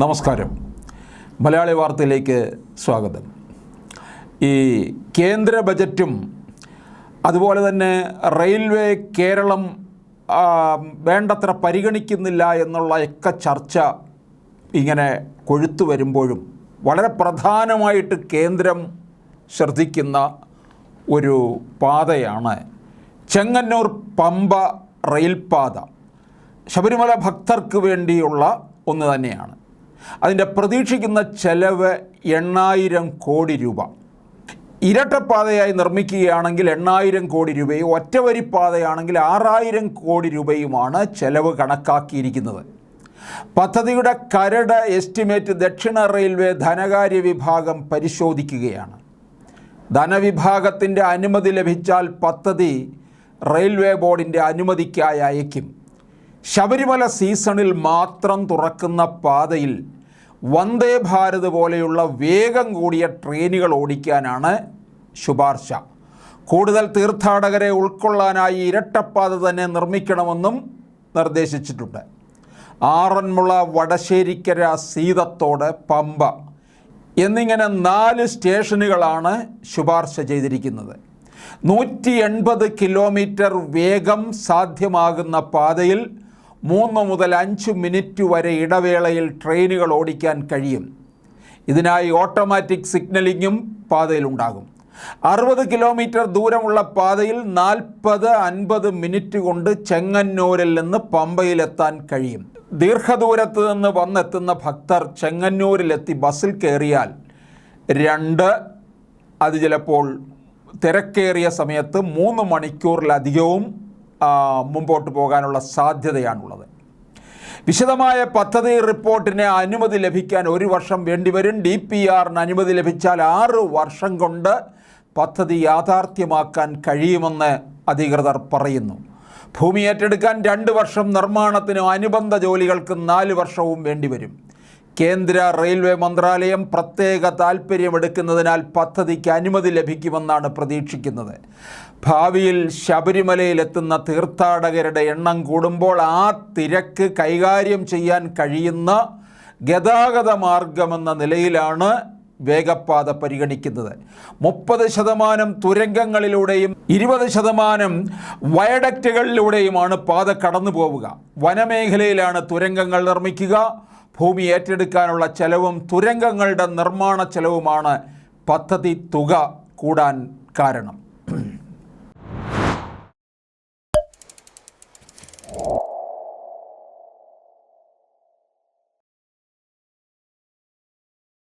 നമസ്കാരം. മലയാളി വാർത്തയിലേക്ക് സ്വാഗതം. ഈ കേന്ദ്ര ബജറ്റും അതുപോലെ തന്നെ റെയിൽവേ കേരളം വേണ്ടത്ര പരിഗണിക്കുന്നില്ല എന്നുള്ള ഒക്കെ ചർച്ച ഇങ്ങനെ കൊഴുത്തു വരുമ്പോഴും വളരെ പ്രധാനമായിട്ട് കേന്ദ്രം ശ്രദ്ധിക്കുന്ന ഒരു പാതയാണ് ചെങ്ങന്നൂർ പമ്പ റെയിൽപാത. ശബരിമല ഭക്തർക്ക് വേണ്ടിയുള്ള ഒന്ന് തന്നെയാണ്. അതിന്റെ പ്രതീക്ഷിക്കുന്ന ചെലവ് എണ്ണായിരം കോടി രൂപ. ഇരട്ടപ്പാതയായി നിർമ്മിക്കുകയാണെങ്കിൽ എണ്ണായിരം കോടി രൂപയും ഒറ്റവരിപ്പാതയാണെങ്കിൽ ആറായിരം കോടി രൂപയുമാണ് ചെലവ് കണക്കാക്കിയിരിക്കുന്നത്. പദ്ധതിയുടെ കരട് എസ്റ്റിമേറ്റ് ദക്ഷിണ റെയിൽവേ ധനകാര്യ വിഭാഗം പരിശോധിക്കുകയാണ്. ധനവിഭാഗത്തിന്റെ അനുമതി ലഭിച്ചാൽ പദ്ധതി റെയിൽവേ ബോർഡിന്റെ അനുമതിക്കായി അയക്കും ശബരിമല സീസണിൽ മാത്രം തുറക്കുന്ന പാതയിൽ വന്ദേ ഭാരത് പോലെയുള്ള വേഗം കൂടിയ ട്രെയിനുകൾ ഓടിക്കാനാണ് ശുപാർശ. കൂടുതൽ തീർത്ഥാടകരെ ഉൾക്കൊള്ളാനായി ഇരട്ടപ്പാത തന്നെ നിർമ്മിക്കണമെന്നും നിർദ്ദേശിച്ചിട്ടുണ്ട്. ആറന്മുള വടശ്ശേരിക്കര സീതത്തോട് പമ്പ എന്നിങ്ങനെ നാല് സ്റ്റേഷനുകളാണ് ശുപാർശ ചെയ്തിരിക്കുന്നത്. നൂറ്റി എൺപത് കിലോമീറ്റർ വേഗം സാധ്യമാകുന്ന പാതയിൽ മൂന്ന് മുതൽ അഞ്ച് മിനിറ്റ് വരെ ഇടവേളയിൽ ട്രെയിനുകൾ ഓടിക്കാൻ കഴിയും. ഇതിനായി ഓട്ടോമാറ്റിക് സിഗ്നലിങ്ങും പാതയിലുണ്ടാകും. അറുപത് കിലോമീറ്റർ ദൂരമുള്ള പാതയിൽ നാൽപ്പത് അൻപത് മിനിറ്റ് കൊണ്ട് ചെങ്ങന്നൂരിൽ നിന്ന് പമ്പയിലെത്താൻ കഴിയും. ദീർഘദൂരത്ത് നിന്ന് വന്നെത്തുന്ന ഭക്തർ ചെങ്ങന്നൂരിലെത്തി ബസ്സിൽ കയറിയാൽ രണ്ട് അത് ചിലപ്പോൾ തിരക്കേറിയ സമയത്ത് മൂന്ന് മണിക്കൂറിലധികവും മുമ്പോട്ട് പോകാനുള്ള സാധ്യതയാണുള്ളത്. വിശദമായ പദ്ധതി റിപ്പോർട്ടിന് അനുമതി ലഭിക്കാൻ ഒരു വർഷം വേണ്ടിവരും ഡി പി ആറിന് അനുമതി ലഭിച്ചാൽ ആറ് വർഷം കൊണ്ട് പദ്ധതി യാഥാർത്ഥ്യമാക്കാൻ കഴിയുമെന്ന് അധികൃതർ പറയുന്നു. ഭൂമി ഏറ്റെടുക്കാൻ രണ്ട് വർഷം നിർമ്മാണത്തിനും അനുബന്ധ ജോലികൾക്ക് നാല് വർഷവും വേണ്ടിവരും കേന്ദ്ര റെയിൽവേ മന്ത്രാലയം പ്രത്യേക താൽപ്പര്യമെടുക്കുന്നതിനാൽ പദ്ധതിക്ക് അനുമതി ലഭിക്കുമെന്നാണ് പ്രതീക്ഷിക്കുന്നത്. ഭാവിയിൽ ശബരിമലയിലെത്തുന്ന തീർത്ഥാടകരുടെ എണ്ണം കൂടുമ്പോൾ ആ തിരക്ക് കൈകാര്യം ചെയ്യാൻ കഴിയുന്ന ഗതാഗത മാർഗമെന്ന നിലയിലാണ് വേഗപ്പാത പരിഗണിക്കുന്നത്. മുപ്പത് ശതമാനം തുരങ്കങ്ങളിലൂടെയും ഇരുപത് ശതമാനം വയഡക്റ്റുകളിലൂടെയുമാണ് പാത കടന്നു പോവുക വനമേഖലയിലാണ് തുരങ്കങ്ങൾ നിർമ്മിക്കുക. ഭൂമി ഏറ്റെടുക്കാനുള്ള ചെലവും തുരങ്കങ്ങളുടെ നിർമ്മാണ ചെലവുമാണ് പദ്ധതി തുക കൂടാൻ കാരണം.